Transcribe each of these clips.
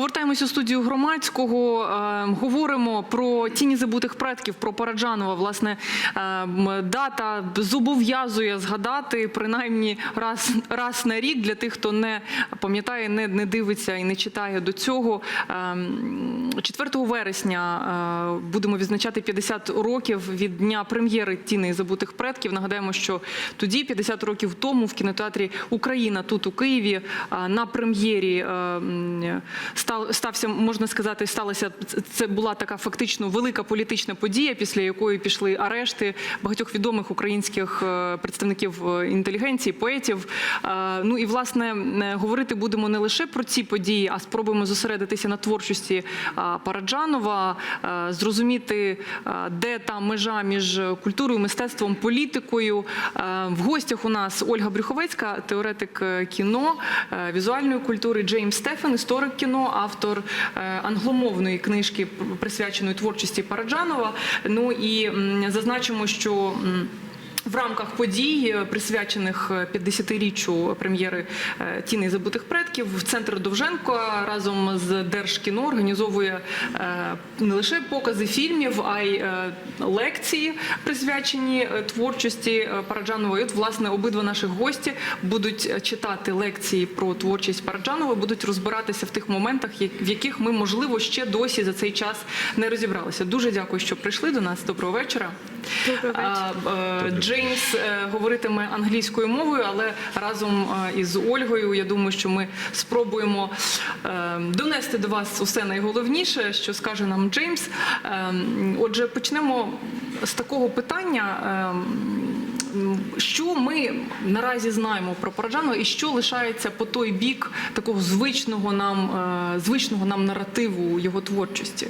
Повертаємось у студію громадського. е, Говоримо про тіні забутих предків, про Параджанова. Власне, е, дата зобов'язує згадати принаймні раз, раз на рік для тих, хто не пам'ятає, не, не дивиться і не читає до цього. Е, 4 вересня е, будемо відзначати 50 років від дня прем'єри тіни забутих предків. Нагадаємо, що тоді, 50 років тому, в кінотеатрі Україна тут у Києві е, на прем'єрі стався, можна сказати, сталося це була така фактично велика політична подія, після якої пішли арешти багатьох відомих українських е, представників е, інтелігенції, поетів. Е, Ну і власне говорити будемо не лише про ці події, а спробуємо зосередитися на творчості Параджанова, зрозуміти, де та межа між культурою, мистецтвом, політикою. В гостях у нас Ольга Брюховецька, теоретик кіно, візуальної культури, Джеймс Стефан, історик кіно, автор е, англомовної книжки, присвяченої творчості Параджанова. Ну і зазначимо, що. В рамках подій, е, присвячених е, 50-річчю прем'єри е, «Тіни забутих предків, центр Довженко разом з Держкіно організовує е, не лише покази фільмів, а й е, лекції, присвячені е, творчості е, Параджанова. І от, власне, обидва наших гості будуть е, читати лекції про творчість Параджанова, будуть розбиратися в тих моментах, в яких ми, можливо, ще досі за цей час не розібралися. Дуже дякую, що прийшли до нас. Доброго вечора. Е, Джеймс е, говоритиме англійською мовою, але разом е, із Ольгою я думаю, що ми спробуємо донести до вас усе найголовніше, що скаже нам Джеймс. Отже, почнемо з такого питання. Що ми наразі знаємо про Параджанова і що лишається по той бік такого звичного нам, звичного нам наративу його творчості?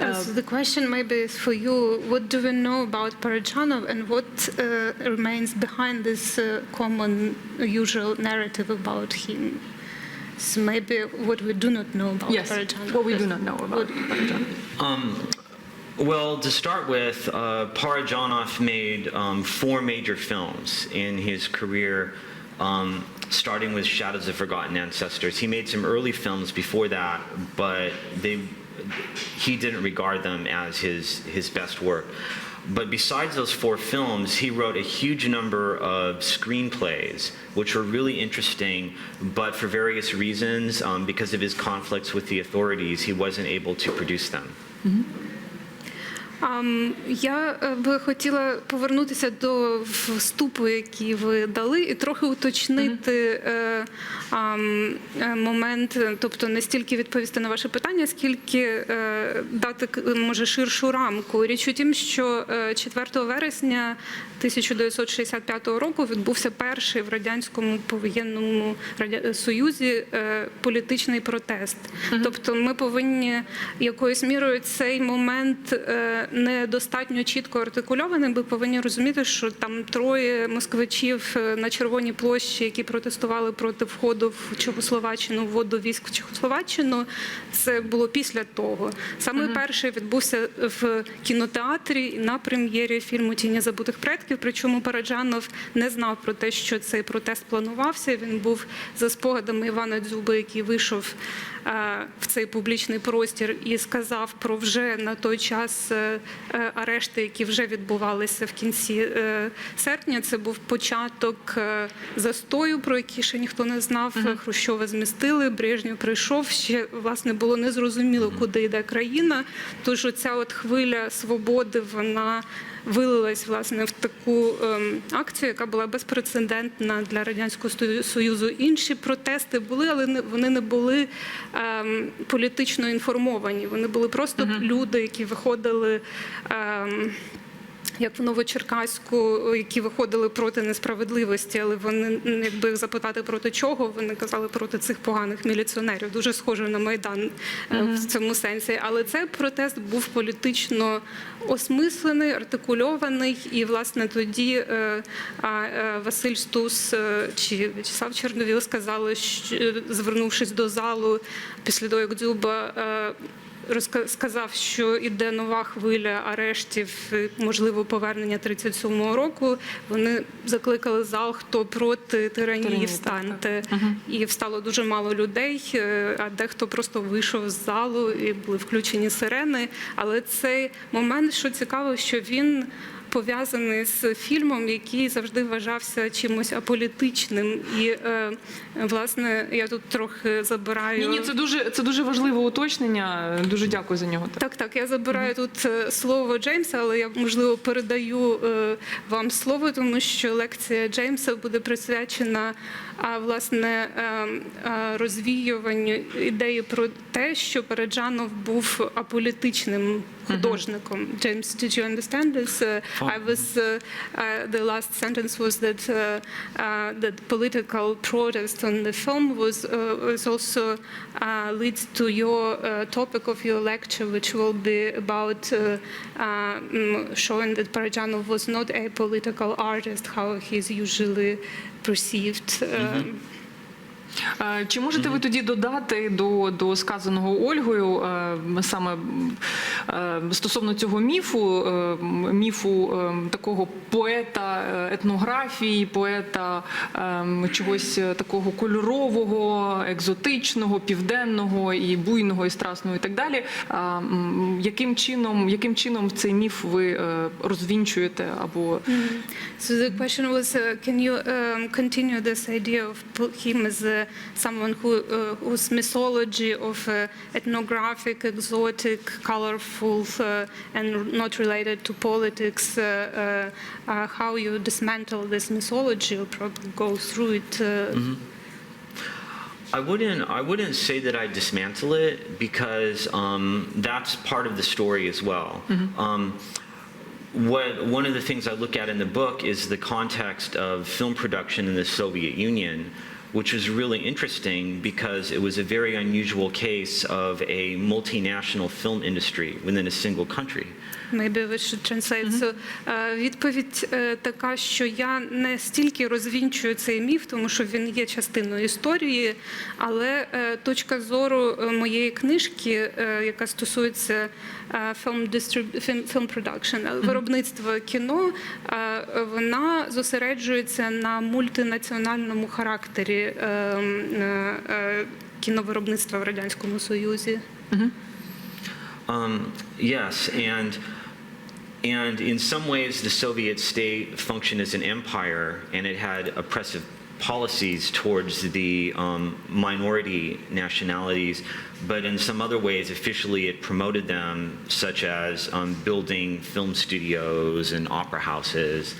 Uh, so the question maybe is for you. What do we know about Parajanov and what uh, remains behind this uh, common, usual narrative about him? So maybe what we do not know about Yes, Parajanov. what we do not know about Parajanov. Um, well, to start with, uh, Parajanov made um, four major films in his career, um, starting with Shadows of Forgotten Ancestors. He made some early films before that, but they, he didn't regard them as his, his best work. But besides those four films, he wrote a huge number of screenplays, which were really interesting, but for various reasons, um, because of his conflicts with the authorities, he wasn't able to produce them. Ам, Я е, би хотіла повернутися до вступу, який ви дали, і трохи уточнити е, е, момент, тобто не стільки відповісти на ваше питання, скільки дати може ширшу рамку. Річ у тім, що е, 4 вересня 1965 року відбувся перший в радянському повоєнному Союзі політичний протест. Тобто, ми повинні якоюсь мірою цей момент недостатньо чітко артикульований. Ми повинні розуміти, що там троє москвичів е, на Червоній площі, які протестували проти входу в Чехословаччину, вводу військ в Чехословаччину. Це було після того. Саме перший відбувся в кінотеатрі на прем'єрі фільму Тіні забутих предків. Причому Параджанов не знав про те, що цей протест планувався. Він був за спогадами Івана Дзюби, який вийшов в цей публічний простір і сказав про вже на той час е, е, арешти, які вже відбувалися в кінці е, серпня. Це був початок е, застою, про який ще ніхто не знав. Хрущова змістили, Брежнєв прийшов. Ще власне було незрозуміло, куди йде країна. Тож оця от хвиля свободи, вона вилилась власне в таку ем, акцію, яка була безпрецедентна для радянського Сою- союзу. Інші протести були, але не вони не були ем, політично інформовані. Вони були просто люди, які виходили. Як в Новочеркаську, які виходили проти несправедливості, але вони, якби їх запитати проти чого, вони казали проти цих поганих міліціонерів. Дуже схоже на майдан е, в цьому сенсі. Але цей протест був політично осмислений, артикульований, і власне тоді е, е, Василь Стус чи В'ячеслав Чорновіл сказали, що, звернувшись до залу після того, як Дзюба. Е, розка- сказав, що іде нова хвиля арештів, можливо, повернення 37-го року. Вони закликали зал, хто проти тиранії, так, встаньте. І встало дуже мало людей, е, а дехто просто вийшов з залу і були включені сирени. Але цей момент, що цікаво, що він. Пов'язаний з фільмом, який завжди вважався чимось аполітичним, і е, власне я тут трохи забираю. Ні, ні, це дуже це дуже важливе уточнення. Дуже дякую за нього. Так, так, я забираю тут е, слово Джеймса, але я можливо передаю е, вам слово, тому що лекція Джеймса буде присвячена а, власне розвіюванню ідеї про те, що Параджанов був аполітичним художником. James, did you understand this? Uh, I was uh, uh, the last sentence was that uh, uh, that political protest on the film was uh, was also uh, leads to your uh, topic of your lecture, which will be about uh, um, showing that Parajanov was not a political artist, how he's usually perceived. Uh, Е, Чи можете ви тоді додати до, до сказаного Ольгою е, саме е, стосовно цього міфу, е, міфу е, такого поета е, етнографії, поета е, чогось такого кольорового, екзотичного, південного і буйного, і страсного, і так далі? А, Яким чином, яким чином цей міф ви е, розвінчуєте або So the question was, uh, can you um, continue this idea of him as uh, someone who uh, whose mythology of uh, ethnographic, exotic, colorful, uh, and not related to politics? Uh, uh, uh, how you dismantle this mythology or probably go through it? Uh, I wouldn't. I wouldn't say that I dismantle it because um, that's part of the story as well. Um, what one of the things I look at in the book is the context of film production in the Soviet Union, which was really interesting because it was a very unusual case of a multinational film industry within a single country. Maybe we should translate. So, е, відповідь е, така, що я не стільки розвінчую цей міф, тому що він є частиною історії, але е, точка зору моєї книжки, яка стосується film distrib- film- film production, е, виробництва кіно, вона зосереджується на мультинаціональному характері е, е, е, кіновиробництва в радянському союзі. Um, yes, and and in some ways, the Soviet state functioned as an empire, and it had oppressive policies towards the um, minority nationalities. But in some other ways, officially, it promoted them, such as um, building film studios and opera houses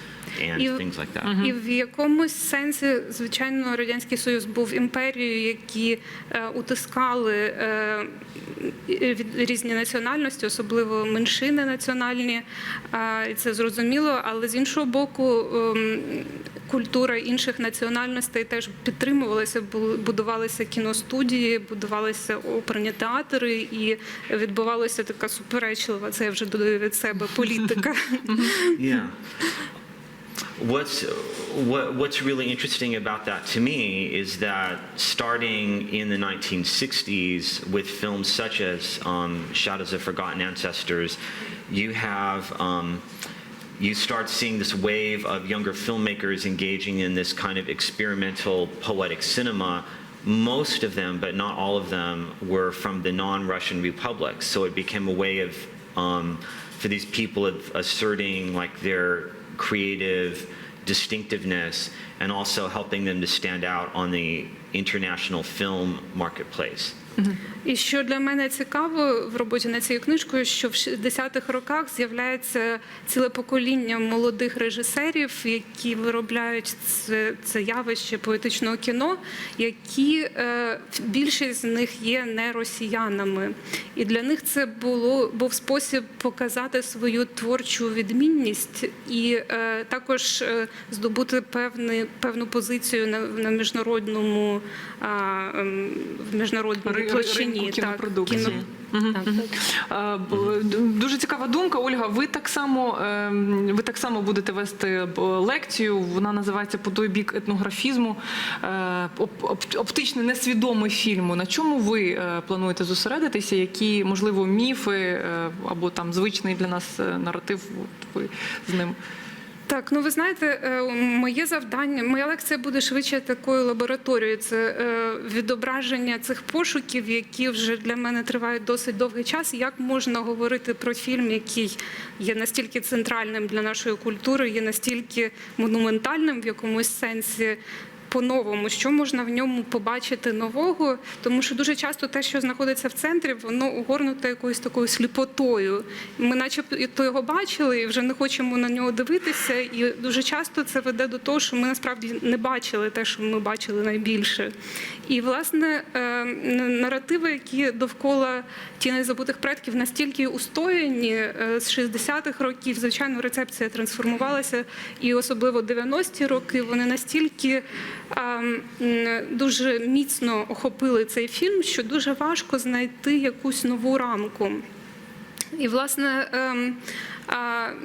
and You- things like that. І в якомусь сенсі, звичайно, радянський союз був імперією, які е, утискали е, від- різні національності, особливо меншини національні, е, і це зрозуміло. Але з іншого боку, ем, культура інших національностей теж підтримувалася, бу- будувалися кіностудії, будувалися оперні театри, і відбувалася така суперечлива. Це я вже додаю від себе політика. Yeah. What's what, what's really interesting about that to me is that starting in the 1960s with films such as um, Shadows of Forgotten Ancestors, you have um, you start seeing this wave of younger filmmakers engaging in this kind of experimental poetic cinema. most of them, but not all of them, were from the non-Russian republics. So it became a way of um, for these people of asserting like their creative distinctiveness and also helping them to stand out on the international film marketplace. І що для мене цікаво в роботі над цією книжкою, що в 60-х роках з'являється ціле покоління молодих режисерів, які виробляють це, це явище поетичного кіно, які е, більшість з них є не росіянами. І для них це було був спосіб показати свою творчу відмінність і е, також е, здобути певний, певну позицію на, на міжнародному ем, в міжнародній ри- площині. ринку так, кіно- так, д- Дуже цікава думка, Ольга. Ви так само ем, ви так само будете вести лекцію. Вона називається по той бік етнографізму, е, оп- оп- оптичне несвідоме фільму. На чому ви е, плануєте зосередитися? Які можливо міфи е, або там звичний для нас наратив? от Ви з ним Так, ну ви знаєте, е, моє завдання, моя лекція буде швидше такою лабораторією. Це е, відображення цих пошуків, які вже для мене тривають досить довгий час. Як можна говорити про фільм, який є настільки центральним для нашої культури, є настільки монументальним в якомусь сенсі. По-новому, що можна в ньому побачити нового, тому що дуже часто те, що знаходиться в центрі, воно огорнуте якоюсь такою сліпотою. Ми, начебто, його бачили і вже не хочемо на нього дивитися. І дуже часто це веде до того, що ми насправді не бачили те, що ми бачили найбільше. І власне е, наративи, які довкола тіней забутих предків, настільки устояні е, з 60-х років, звичайно, рецепція трансформувалася, і особливо 90-ті роки вони настільки дуже міцно охопили цей фільм, що дуже важко знайти якусь нову рамку. І, власне, ем,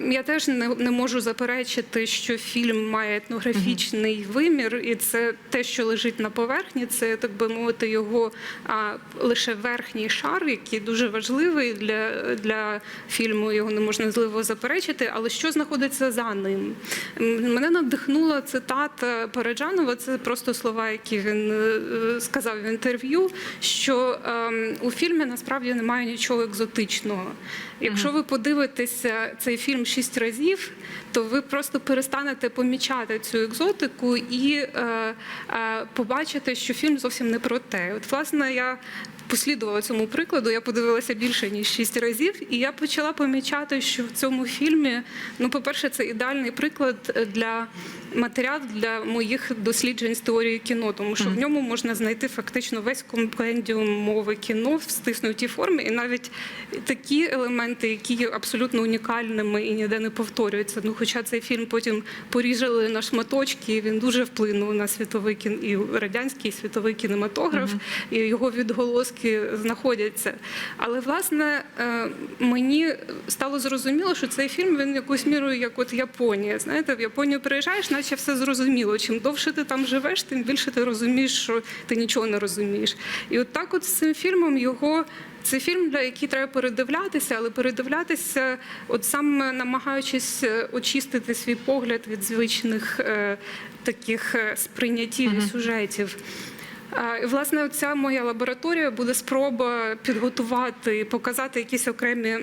я теж не, не можу заперечити, що фільм має етнографічний вимір, і це те, що лежить на поверхні, це так би мовити, його а, лише верхній шар, який дуже важливий для, для фільму. Його не можна зливо заперечити. Але що знаходиться за ним? Мене надихнула цитата Параджанова. Це просто слова, які він е, сказав в інтерв'ю. Що ем, у фільмі насправді немає нічого екзотичного. Якщо ви подивитеся цей фільм шість разів, то ви просто перестанете помічати цю екзотику і е, е, побачите, що фільм зовсім не про те. От, власне, я послідувала цьому прикладу. Я подивилася більше ніж шість разів, і я почала помічати, що в цьому фільмі, ну, по-перше, це ідеальний приклад для матеріал для моїх досліджень з теорії кіно, тому що в ньому можна знайти фактично весь компендіум мови кіно в стиснутій формі, і навіть такі елементи, які є абсолютно унікальними і ніде не повторюються. Ну, хоча цей фільм потім поріжали на шматочки, і він дуже вплинув на світовий кін і радянський і світовий кінематограф, і його відголоски знаходяться. Але власне е, мені стало зрозуміло, що цей фільм він якоюсь мірою, як от Японія. Знаєте, в Японію приїжджаєш, наче все зрозуміло. Чим довше ти там живеш, тим більше ти розумієш, що ти нічого не розумієш. І от так, от з цим фільмом його. Це фільм, для який треба передивлятися, але передивлятися, от саме намагаючись е, очистити свій погляд від звичних е, таких е, сприйняттів і сюжетів. І, Власне, ця моя лабораторія буде спроба підготувати і показати якісь окремі.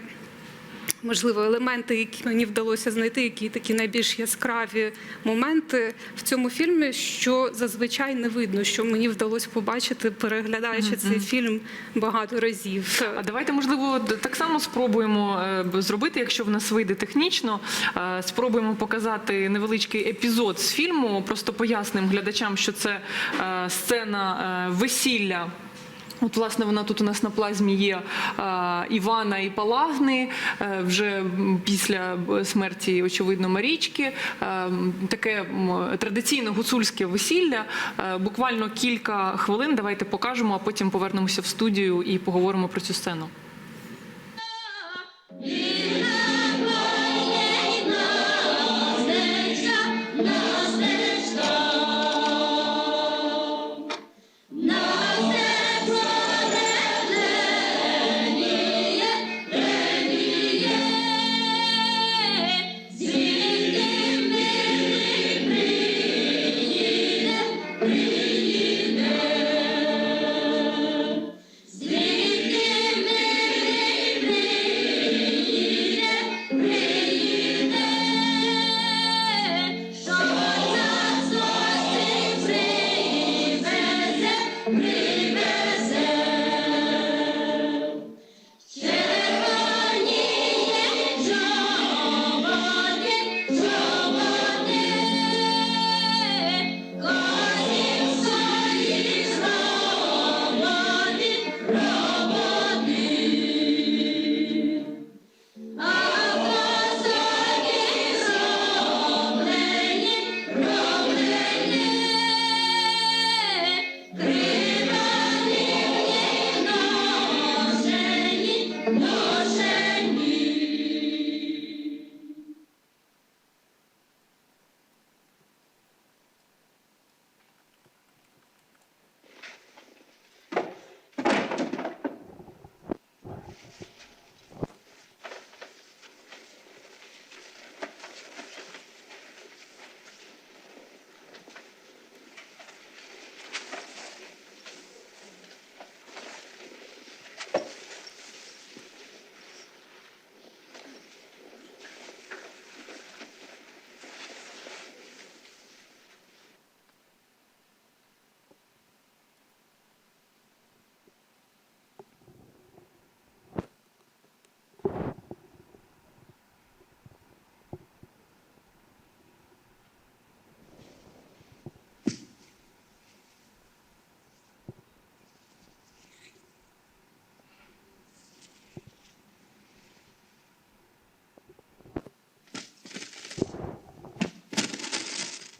Можливо, елементи, які мені вдалося знайти, які такі найбільш яскраві моменти в цьому фільмі, що зазвичай не видно, що мені вдалося побачити, переглядаючи цей фільм багато разів. А давайте, можливо, так само спробуємо е, зробити, якщо в нас вийде технічно. е, Спробуємо показати невеличкий епізод з фільму. Просто пояснимо глядачам, що це е, сцена весілля. От, власне, вона тут у нас на плазмі є е, Івана і Палагни, е, вже після смерті, очевидно, Марічки. Е, таке традиційне гуцульське весілля. Е, буквально кілька хвилин. Давайте покажемо, а потім повернемося в студію і поговоримо про цю сцену.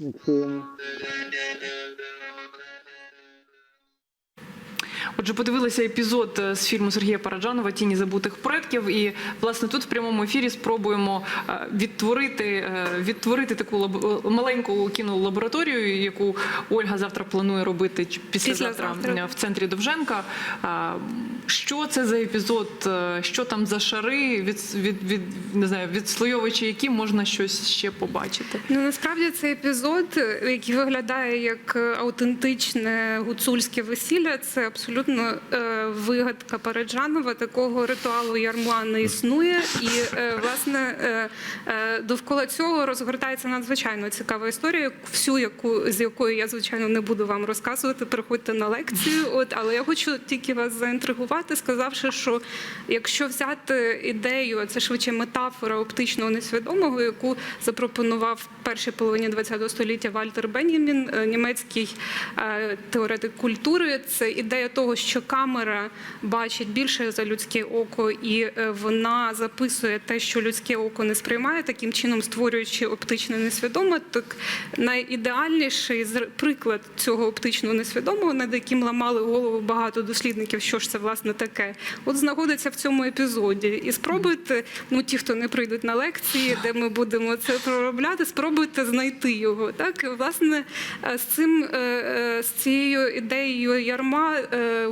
你吃吗 Отже, подивилися епізод е, з фільму Сергія Параджанова Тіні забутих предків. І власне тут в прямому ефірі спробуємо е, відтворити, е, відтворити таку лаб- маленьку кінолабораторію, яку Ольга завтра планує робити післязавтра е, в центрі Довженка. Що це за епізод? Що там за шари? Від, від, від не знаю, відслойовуючи які можна щось ще побачити? Ну насправді цей епізод, який виглядає як аутентичне гуцульське весілля, це абсолютно е, вигадка Параджанова. Такого ритуалу ярма не існує. І е, власне е, довкола цього розгортається надзвичайно цікава історія, всю яку з якою я звичайно не буду вам розказувати. Приходьте на лекцію. От але я хочу тільки вас заінтригувати, сказавши, що якщо взяти ідею, це швидше метафора оптичного несвідомого, яку запропонував в першій половині ХХ століття Вальтер Бенямін, е, німецький теоретик культури. Це ідея того, що камера бачить більше за людське око, і е, вона записує те, що людське око не сприймає, таким чином створюючи оптичне несвідоме. Так найідеальніший приклад цього оптичного несвідомого, над яким ламали голову багато дослідників, що ж це власне таке, от знаходиться в цьому епізоді. І спробуйте, ну ті, хто не прийдуть на лекції, де ми будемо це проробляти, спробуйте знайти його. Так, власне, е, з цим е, з цією ідеєю ярма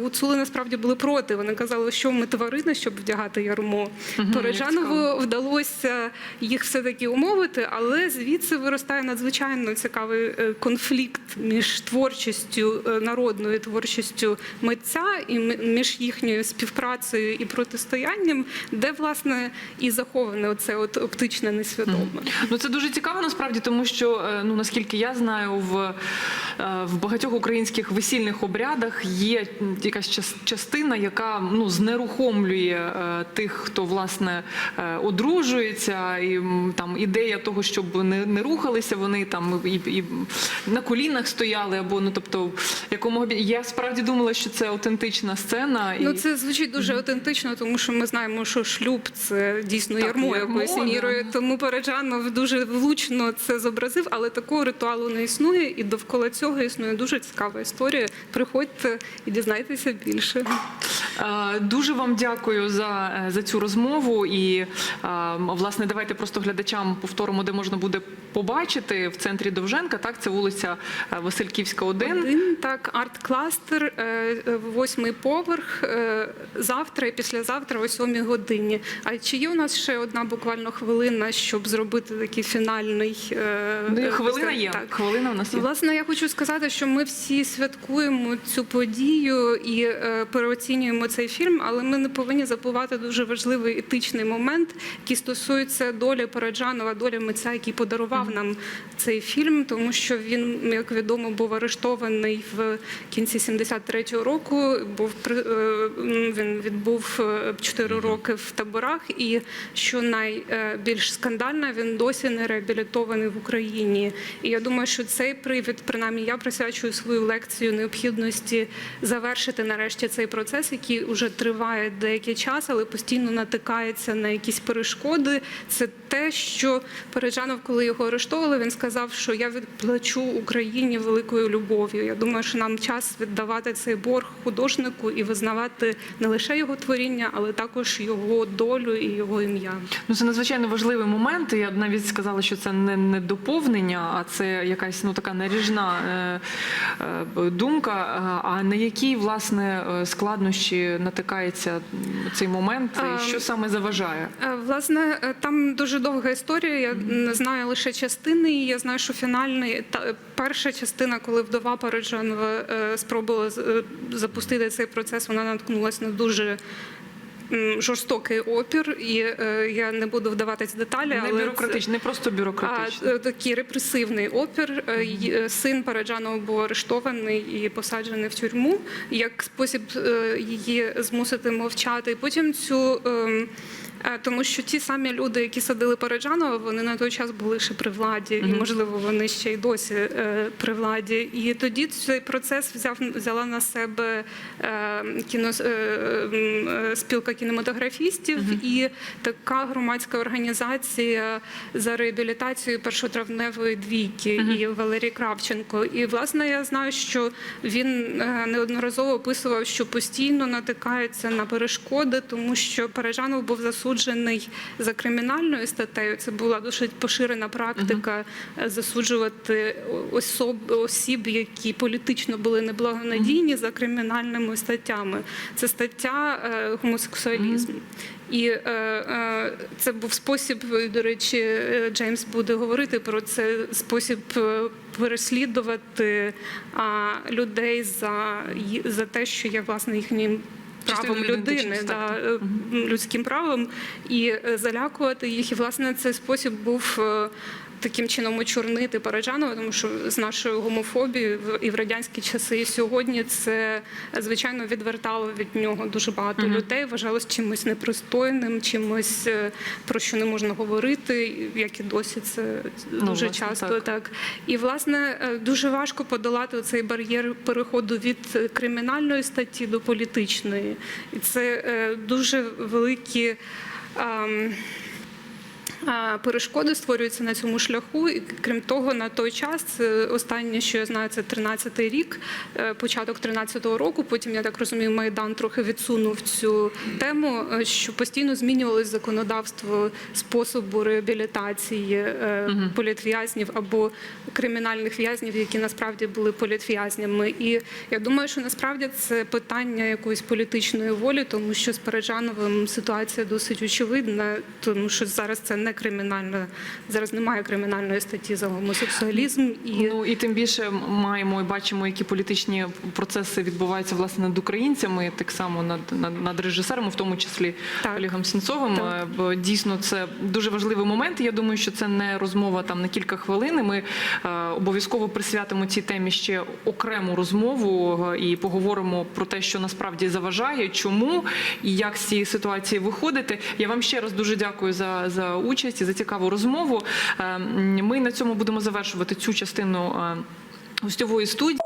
гуцули насправді були проти. Вони казали, що ми тварини, щоб вдягати ярмо. Мгм, Парижанову вдалося їх все таки умовити, але звідси виростає надзвичайно цікавий е, конфлікт між творчістю е, народною творчістю митця і між їхньою співпрацею і протистоянням, де власне і заховане оце от оптичне несвідоме. Ну це дуже цікаво насправді, тому що е, ну наскільки я знаю, в, в багатьох українських весільних обрядах є якась частина, яка ну знерухомлює е, тих, хто власне е, одружується, і там ідея того, щоб не, не рухалися вони там і, і на колінах стояли, або ну тобто якомога я справді думала, що це автентична сцена. І... Ну це звучить дуже автентично, тому що ми знаємо, що шлюб це дійсно Так, ярмо якоїсь да. мірою. Тому Параджанов дуже влучно це зобразив, але такого ритуалу не існує, і довкола цього існує дуже цікава історія. Приходьте і дізнайтеся більше. Е, Дуже вам дякую за, е, за цю розмову. І е, власне, давайте просто глядачам повторимо, де можна буде побачити в центрі Довженка. Так, це вулиця Васильківська, 1. Один так, арт-кластер, восьмий поверх. Завтра і післязавтра о сьомій годині. А чи є у нас ще одна буквально хвилина, щоб зробити такий фінальний Ну, хвилина є. Так. Хвилина у нас є. Власне, я хочу сказати, що ми всі святкуємо цю подію і переоцінюємо цей фільм, але ми не повинні забувати дуже важливий етичний момент, який стосується долі Параджанова, долі митця, який подарував нам цей фільм, тому що він, як відомо, був арештований в кінці 73-го року. Був е, він відбув 4 роки в таборах, і що найбільш скандальне, він досі не реабілітований в Україні. І я думаю, що цей привід, принаймні, я присвячую свою лекцію необхідності завершити нарешті цей процес, який вже триває деякий час, але постійно натикається на якісь перешкоди. Це те, що Парижанов, коли його арештовували, він сказав, що я відплачу Україні великою любов'ю. Я думаю, що нам час віддавати цей борг художнику і визнавати не лише його творіння, але також його долю і його ім'я. Ну, це надзвичайно важливий момент. Я б навіть сказала, що це не, не доповнення, а це якась ну така наріжна е, е, думка. А на які власне е, натикається цей момент, і що саме заважає? Е, Власне, е, там дуже довга історія. Я не знаю лише частини. і Я знаю, що фінальний та перша частина, коли вдова Параджанова е, спробувала е, запустити цей процес, вона наткнулася на дуже. Жорстокий опір, і е, я не буду вдаватись в деталі, Не але це- бюрократичний, не просто бюрократичний. а такий репресивний опір. Е, е, Син Параджанова був арештований і посаджений в тюрму як спосіб е, її змусити мовчати. Потім цю ем, Е, Тому що ті самі люди, які садили Параджанова, вони на той час були ще при владі, і можливо вони ще й досі е, при владі. І тоді цей процес взяв взяла на себе е, кіно е, е, спілка кінематографістів і така громадська організація за реабілітацію першотравневої двійки і Валерій Кравченко. І власне я знаю, що він е, неодноразово описував, що постійно натикається на перешкоди, тому що Парижанов був засуджений за кримінальною статтею. Це була досить поширена практика е, засуджувати особ, осіб, які політично були неблагонадійні за кримінальними статтями. Це стаття е, гомосексуалізм. І е, е, це був спосіб, до речі, е, Джеймс буде говорити про це спосіб е, переслідувати а, людей за, за те, що є власне їхнім правом людини, да, е, людським правом, і е, залякувати їх. І власне цей спосіб був. Таким чином очорнити Параджанова, тому що з нашою гомофобією і в радянські часи, і сьогодні це звичайно відвертало від нього дуже багато людей. Вважалось чимось непристойним, чимось е, про що не можна говорити, як і досі це дуже власне, часто так. так. І власне е, дуже важко подолати цей бар'єр переходу від е, кримінальної статті до політичної. І це дуже великі. Перешкоди створюються на цьому шляху. І крім того, на той час останнє, що я знаю, це 13-й рік, е, початок 13-го року. Потім я так розумію, майдан трохи відсунув цю тему, е, що постійно змінювалось законодавство способу реабілітації е, політв'язнів або кримінальних в'язнів, які насправді були політв'язнями. І я думаю, що насправді це питання якоїсь політичної волі, тому що з Параджановим ситуація досить очевидна, тому що зараз це не кримінальна, зараз немає кримінальної статті за гомосексуалізм і Ну і тим більше маємо і бачимо, які політичні процеси відбуваються власне над українцями, так само над над, над режисерами, в тому числі Так. Олегом Сенцовим. Так. Е, дійсно це дуже важливий момент. Я думаю, що це не розмова там на кілька хвилин. і Ми е, обов'язково присвятимо цій темі ще окрему розмову е, і поговоримо про те, що насправді заважає, чому і як з цієї ситуації виходити. Я вам ще раз дуже дякую за, за участь і за цікаву розмову. Е, Ми на цьому будемо завершувати цю частину е, гостьової студії.